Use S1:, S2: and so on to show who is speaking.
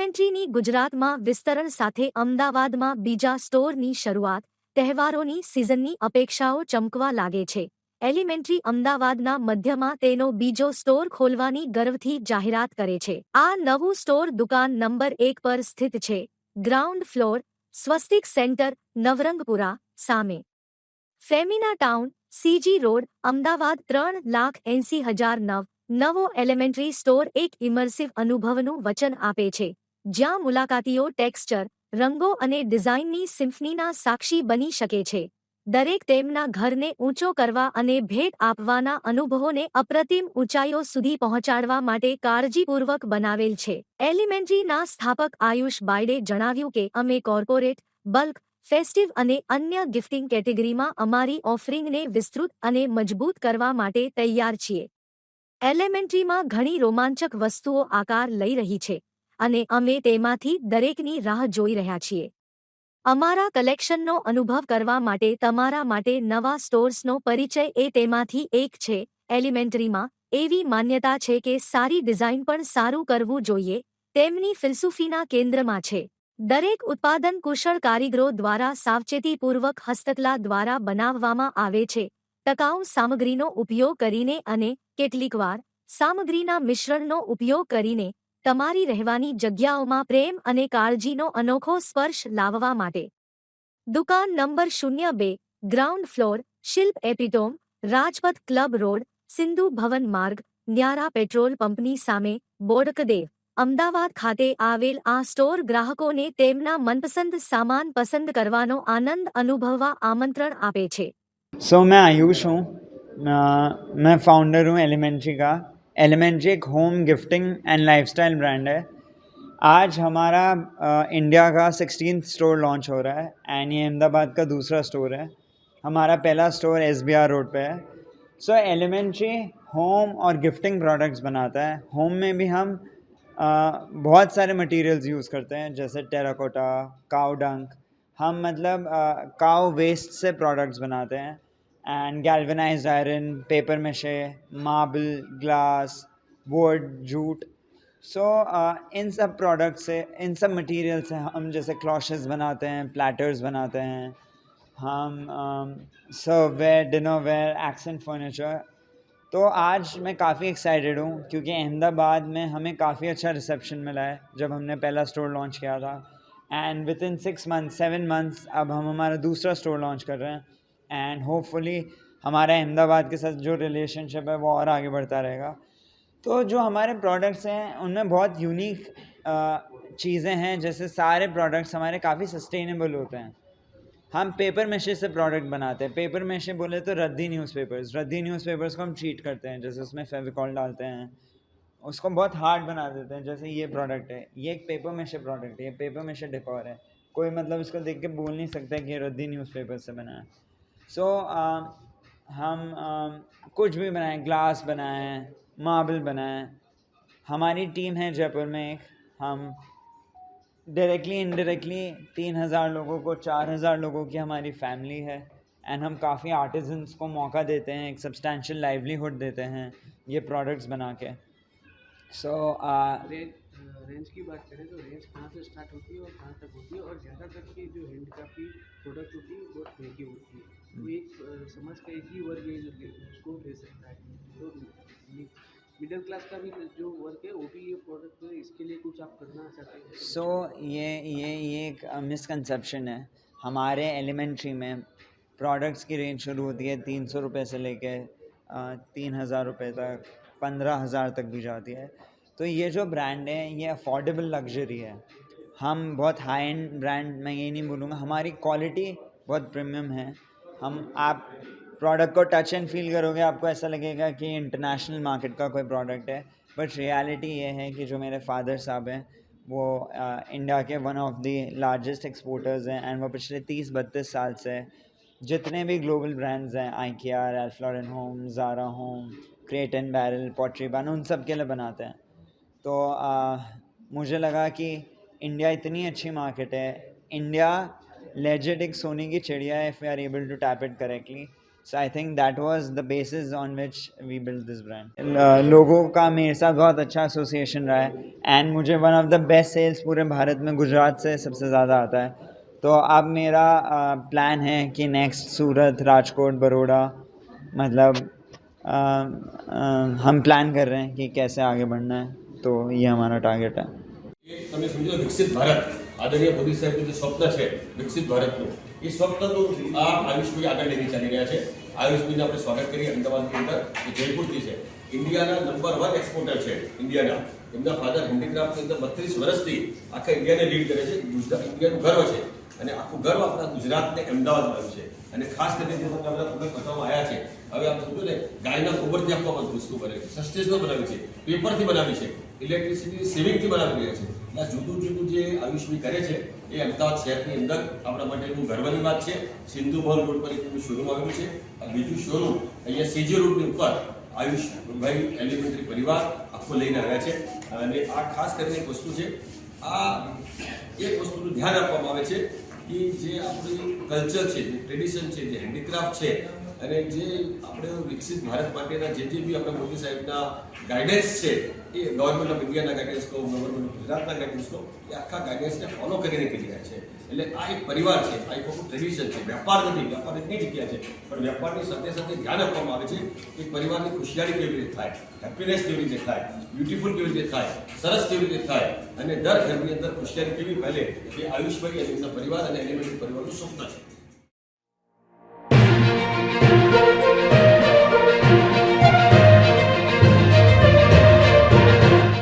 S1: એલિમેન્ટરીની ગુજરાતમાં વિસ્તરણ સાથે અમદાવાદમાં બીજા સ્ટોરની શરૂઆત, તહેવારોની સિઝનની અપેક્ષાઓ ચમકવા લાગે છે. એલિમેન્ટરી અમદાવાદના મધ્યમાં તેનો બીજો સ્ટોર ખોલવાની ગર્વથી જાહેરાત કરે છે. આ નવું સ્ટોર દુકાન નંબર એક પર સ્થિત છે. Ground floor, Swastik centre, Navrangpura, સામે. Femina town, CG road, Ahmedabad ત્રણ લાખ એંસી હજાર નવ. નવો એલિમેન્ટરી સ્ટોર એક ઇમર્સિવ અનુભવનું વચન આપે છે. જ્યાં મુલાકાતીઓ ટેક્સચર, રંગો અને ડિઝાઇનની સિમ્ફનીના સાક્ષી બની શકે છે. દરેક તેમના ઘરને ઊંચો કરવા અને ભેટ આપવાના અનુભવોને અપ્રતિમ ઊંચાઈઓ સુધી પહોંચાડવા માટે કાળજીપૂર્વક બનાવેલ છે. એલિમેન્ટરીના સ્થાપક આયુષ બાયડે જણાવ્યું કે, અમે કોર્પોરેટ, બલ્ક, ફેસ્ટિવ અને અન્ય ગિફ્ટિંગ કેટેગરીમાં અમારી ઓફરિંગને વિસ્તૃત અને મજબૂત કરવા માટે તૈયાર છીએ. એલિમેન્ટરીમાં ઘણી રોમાંચક વસ્તુઓ આકાર લઈ રહી છે. અને અમે તેમાંથી દરેકની રાહ જોઈ રહ્યા છીએ. અમારા કલેક્શનનો અનુભવ કરવા માટે તમારા માટે નવા સ્ટોર્સનો પરિચય એ તેમાંથી એક છે. એલિમેન્ટરીમાં એવી માન્યતા છે કે સારી ડિઝાઇન પણ સારું કરવું જોઈએ. તેમની ફિલસૂફીના કેન્દ્રમાં છે. દરેક ઉત્પાદન કુશળ કારીગરો દ્વારા સાવચેતીપૂર્વક હસ્તકલા દ્વારા બનાવવામાં આવે છે. ટકાઉ સામગ્રીનો ઉપયોગ કરીને અને કેટલીકવાર સામગ્રીના મિશ્રણનો ઉપયોગ કરીને તમારી રહેવાની જગ્યાઓમાં પ્રેમ અને કાળજીનો અનોખો સ્પર્શ લાવવા માટે. દુકાન નંબર શૂન્ય બે, ground floor, Shilp epitome, Rajpath club road, Sindhu Bhavan Marg, Nyara petrol પંપની સામે, બોડકદેવ, અમદાવાદ ખાતે આવેલ આ સ્ટોર ગ્રાહકોને તેમના મનપસંદ સામાન પસંદ કરવાનો આનંદ અનુભવવા આમંત્રણ આપે છે.
S2: સો મેં આયુ છું. मैं फाउंडर हूँ एलिमेंट्री का एलिमेंट्री एक home gifting and lifestyle brand है। आज हमारा अ, इंडिया का सिक्सटीन स्टोर लॉन्च हो रहा है एंड ये अहमदाबाद का दूसरा स्टोर है। हमारा पहला स्टोर एसबीआर रोड पे है। सो एलिमेंट्री होम और गिफ्टिंग प्रोडक्ट्स बनाता है। होम में भी हम अ, बहुत सारे मटेरियल्स यूज़ करते हैं जैसे टेराकोटा काउ डंक हम मतलब काउ वेस्ट से प्रोडक्ट्स बनाते हैं। And galvanised iron papier mache marble glass wood jute so इन सब प्रोडक्ट से, इन सब मटेरियल से हम जैसे क्लॉशेस बनाते हैं प्लेटर्स बनाते हैं, हम सर्ववेयर डिनरवेयर एक्सेंट फर्नीचर तो आज मैं काफ़ी एक्साइटेड हूँ क्योंकि अहमदाबाद में हमें काफ़ी अच्छा रिसेप्शन मिला है जब हमने पहला स्टोर लॉन्च किया था. And with in six month seven months अब हम हमारा दूसरा स्टोर लॉन्च कर रहे हैं। एंड होपफुली हमारा अहमदाबाद के साथ जो रिलेशनशिप है, वो और आगे बढ़ता रहेगा। तो जो हमारे प्रोडक्ट्स हैं, उनमें बहुत यूनिक चीज़ें हैं, जैसे सारे प्रोडक्ट्स हमारे काफ़ी सस्टेनेबल होते हैं। हम पेपर मेशे से प्रोडक्ट बनाते हैं। पेपर मेशे बोले तो रद्दी न्यूज़पेपर्स रद्दी न्यूज़पेपर्स को हम ट्रीट करते हैं, जैसे उसमें फेविकॉल डालते हैं। उसको बहुत हार्ड बना देते हैं, जैसे ये प्रोडक्ट है। ये एक पेपर मेशे प्रोडक्ट है। ये पेपर मेशे डेकोर है। कोई मतलब इसको देख के बोल नहीं सकता कि ये रद्दी न्यूज़पेपर से बना है। सो so, हम अ, कुछ भी बनाएँ ग्लास बनाएँ मार्बल बनाएँ। हमारी टीम है जयपुर में एक। हम डायरेक्टली इनडायरेक्टली तीन हज़ार लोगों को चार हज़ार लोगों की हमारी फैमिली है। एंड हम काफ़ी आर्टिजन्स को मौका देते हैं एक सब्सटैंशियल लाइवलीहुड देते हैं ये प्रोडक्ट्स बना के। सो
S3: रेंज रेंज की बात करें तो रेंज कहाँ से स्टार्ट होती है और कहाँ तक होती है और ज़्यादातर की जो हैंडक्राफ्ट की प्रोडक्ट होती है बहुत महँगी होती है। तो एक अ, समाज का एक ही वर्ग है जो उसको ले सकता है। तो मिडिल क्लास का भी जो वर्ग है वो भी ये प्रोडक्ट है इसके लिए कुछ आप करना चाहते हैं?
S2: सो ये ये ये एक मिसकंसेप्शन है। हमारे एलिमेंट्री में प्रोडक्ट्स की रेंज शुरू होती है तीन सौ रुपये से लेके तीन हज़ार रुपये तक पंद्रह हज़ार तक भी जाती है। तो ये जो ब्रांड है, ये अफोर्डेबल लग्जरी है। हम बहुत हाई एंड ब्रांड मैं ये नहीं बोलूँगा, हमारी क्वालिटी बहुत प्रीमियम है। हम, आप प्रोडक्ट को टच एंड फील करोगे, आपको ऐसा लगेगा कि इंटरनेशनल मार्केट का कोई प्रोडक्ट है। बट रियलिटी ये है कि जो मेरे फादर साहब हैं, वो इंडिया के one of the largest exporters हैं एंड वो पिछले तीस बत्तीस साल से जितने भी ग्लोबल ब्रांड्स हैं IKEA Ralph Lauren home Zara home Crate and Barrel Pottery Barn उन सब के लिए बनाते हैं। तो आ, मुझे लगा कि इंडिया इतनी अच्छी मार्केट है। इंडिया लेजेड एक सोने की चिड़िया है if we are able to tap it correctly so I think that was the basis on which we build this brand लोगों का मेरे साथ बहुत अच्छा एसोसिएशन रहा है। एंड मुझे one of the best sales पूरे भारत में गुजरात से सबसे ज़्यादा आता है। तो अब मेरा प्लान है कि नेक्स्ट सूरत राजकोट बड़ोड़ा मतलब अ, अ, हम प्लान कर रहे हैं कि कैसे आगे बढ़ना है। તો અહીંયા અમારો ટાર્ગેટ
S4: છે તમે સમજો, વિકસિત ભારત, આદરણીય મોદી સાહેબનું જે સ્વપ્ન છે, વિકસિત ભારતનું, એ સ્વપ્નનું આ આયુષભાઈ આગળ લઈને ચાલી રહ્યા છે. આયુષભાઈને આપણે સ્વાગત કરીએ અમદાવાદની અંદર, એ જયપુરથી છે. ઇન્ડિયાના નંબર વન એક્સપોર્ટર છે, ઇન્ડિયાના. એમના ફાધર હેન્ડીક્રાફ્ટની અંદર બત્રીસ વર્ષથી આખા ઇન્ડિયાને લીડ કરે છે, ગુજરાત, ઇન્ડિયાનું ગર્વ છે. અને આખું ગર્વ આપણા ગુજરાતને અમદાવાદમાં આવ્યું છે. અને ખાસ કરીને જે તમને ખબર બતાવવામાં આવ્યા છે, હવે આપ સમજો ને, ગાયના ગોબરથી આપવામાં વસ્તુ બને છે સસ્ટેનેબલ બનાવી છે, પેપરથી બનાવી છે ઇલેક્ટ્રિસિટી સેવિંગથી બનાવી રહ્યા છે. આ જુદું જુદું જે આયુષ્મી કરે છે, એ અમદાવાદ શહેરની અંદર આપણા માટે બહુ ગર્વની વાત છે. સિંધુ ભવન રોડ પર એક શોરૂમ આવેલું છે. બીજું શોરૂમ અહીંયા સીજી રોડની ઉપર આયુષભાઈ એલિમેન્ટરી પરિવાર આખો લઈને આવ્યા છે. અને આ ખાસ કરીને એક વસ્તુ છે, આ એક વસ્તુનું ધ્યાન આપવામાં આવે છે કે જે આપણું કલ્ચર છે, જે ટ્રેડિશન છે, જે હેન્ડીક્રાફ્ટ છે, અને જે આપણે વિકસિત ભારત માટેના જે જે બી આપણે મોદી સાહેબના ગાઈડન્સ છે, એ ગવર્મેન્ટ ઓફ ઇન્ડિયાના ગાઈડન્સ કહો ગવર્મેન્ટ ઓફ ગુજરાતના ગાઈડન્સ કહો, એ આખા ગાઈડન્સને ફોલો કરીને કરી રહ્યા છે. એટલે આ એક પરિવાર છે, આ એક આખું ટ્રેડિશન છે. વેપાર નથી, વેપાર એટલી જગ્યા છે. પણ વેપારની સાથે સાથે ધ્યાન આપવામાં આવે છે કે પરિવારની ખુશિયારી કેવી રીતે થાય હેપીનેસ કેવી રીતે થાય બ્યુટીફુલ કેવી રીતે થાય, સરસ કેવી રીતે થાય, અને દર ઘરની અંદર ખુશિયારી કેવી ફેલે, એ આયુષભાઈ અને એમના પરિવાર અને એલિમેન્ટ પરિવારનું સ્વપ્ન છે.